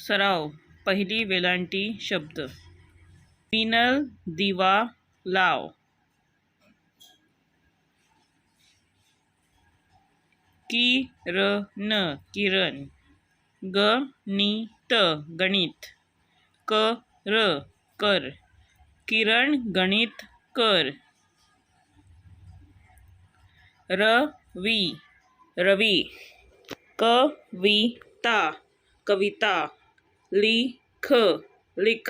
सराव पहिली वेलांटी शब्द. मिनल दिवा लाव. किरण किरण. गणित गणित. कर कर. किरण गणित कर. रवी रवी. कविता कविता. लिख लिख.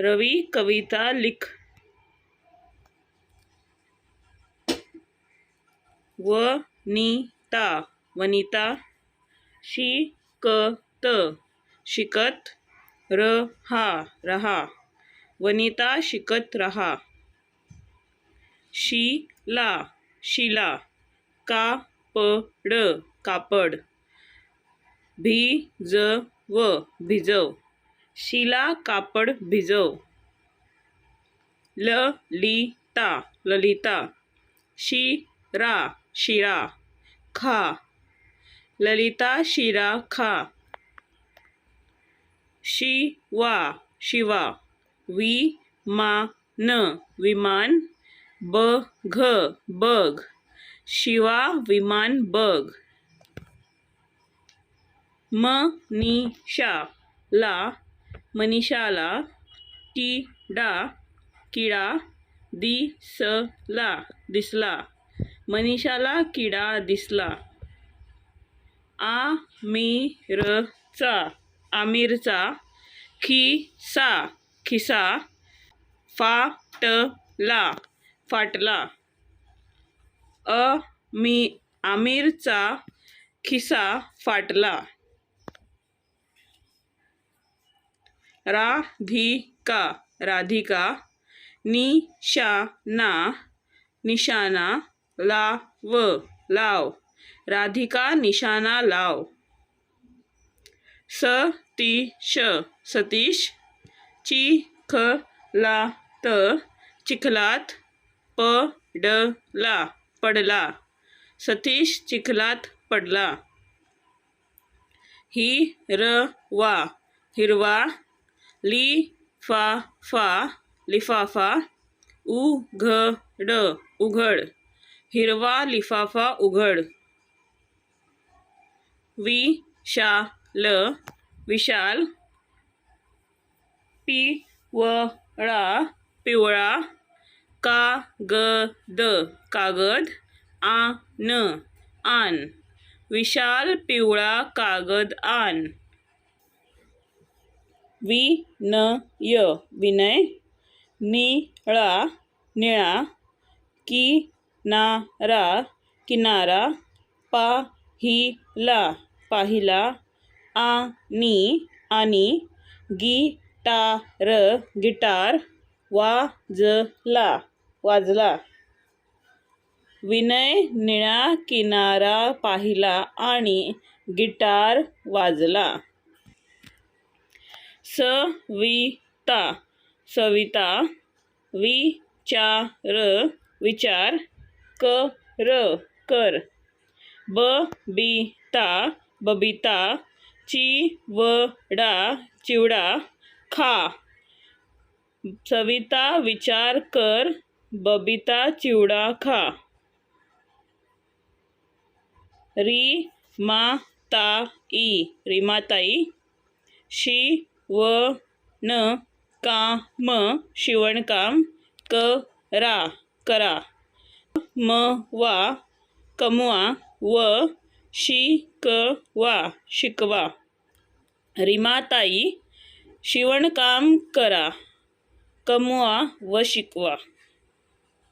रवी कविता लिख. वनिता वनिता. शिकत शिकत रहा रहा. वनिता शिकत रहा. शिला शिला. कापड कापड. व भिजव. शिला कापड भिजव. ललिता ललिता. शिरा शिरा. खा. ललिता शिरा खा. शिवा शिवा. विमान विमान बघ बघ. शिवा विमान बघ. मनीषा ला मनीषाला किडा किडा दिसला दिसला. मनीषाला किडा दिसला. आमिरचा आमिरचा खिसा खिसा फाटला फाटला. मी आमिरचा खिसा फाटला. राधिका राधिका, निशाना निशाना, लाव लाव, राधिका, निशाना, लाव। सतीश सतीश, चिखलात चिखलात, पडला पडला। सतीश, चिखलात, पडला। हिरवा हिरवा लिफाफा लिफाफा उघड उघड हिरवा लिफाफा उघड विशाल विशाल पिवळा पिवळा कागद कागद आन आन विशाल पिवळा कागद आन विनय विनय निळा निळा किनारा किनारा पाहिला पाहिला आणि आणि गिटार गिटार वाजला वाजला. विनय निळा किनारा पाहिला आणि गिटार वाजला. सविता सविता विचार विचार कर कर. बबिता बबिता चिवडा चिवडा खा. सविता विचार कर बबिता चिवडा खा. रिमाताई रिमाताई शी व न काम शिवणकाम करा करा. वा कमवा व शिकवा शिकवा. रिमाताई शिवणकाम करा कमवा व शिकवा.